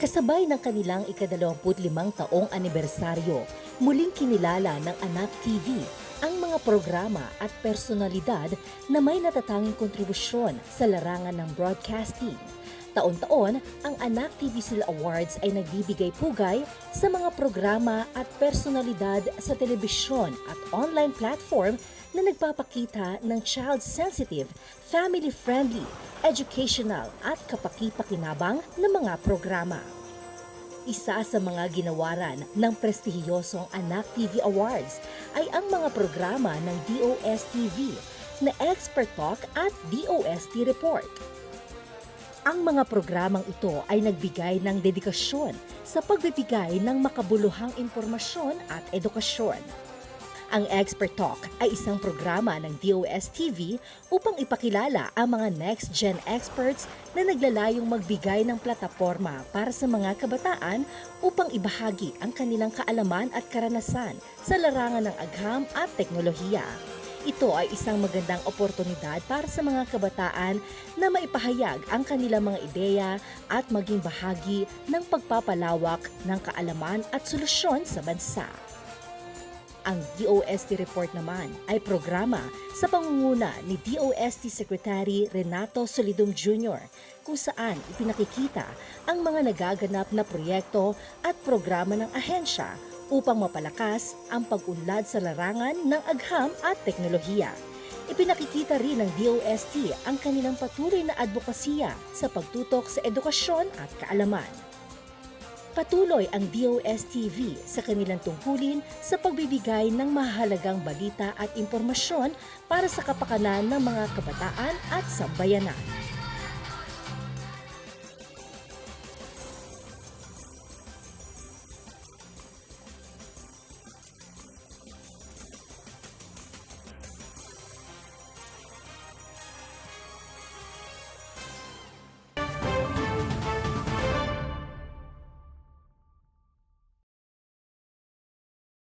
Kasabay ng kanilang ikadalawamput-limang taong anibersaryo, muling kinilala ng Anak TV ang mga programa at personalidad na may natatanging kontribusyon sa larangan ng broadcasting. Taon-taon, ang Anak TV Sil Awards ay nagbibigay pugay sa mga programa at personalidad sa telebisyon at online platform na nagpapakita ng child-sensitive, family-friendly, educational at kapaki-pakinabang na mga programa. Isa sa mga ginawaran ng prestihiyosong Anak TV Awards ay ang mga programa ng DOSTV na Expert Talk at DOST Report. Ang mga programang ito ay nagbigay ng dedikasyon sa pagbibigay ng makabuluhang impormasyon at edukasyon. Ang Expert Talk ay isang programa ng DOSTV upang ipakilala ang mga next-gen experts na naglalayong magbigay ng plataforma para sa mga kabataan upang ibahagi ang kanilang kaalaman at karanasan sa larangan ng agham at teknolohiya. Ito ay isang magandang oportunidad para sa mga kabataan na maipahayag ang kanilang mga ideya at maging bahagi ng pagpapalawak ng kaalaman at solusyon sa bansa. Ang DOST report naman ay programa sa pangunguna ni DOST Secretary Renato Solidum Jr. kung saan ipinakikita ang mga nagaganap na proyekto at programa ng ahensya upang mapalakas ang pag-unlad sa larangan ng agham at teknolohiya. Ipinakikita rin ng DOST ang kanilang patuloy na advokasya sa pagtutok sa edukasyon at kaalaman. Patuloy ang DOSTV sa kanilang tungkulin sa pagbibigay ng mahalagang balita at impormasyon para sa kapakanan ng mga kabataan at sambayanan.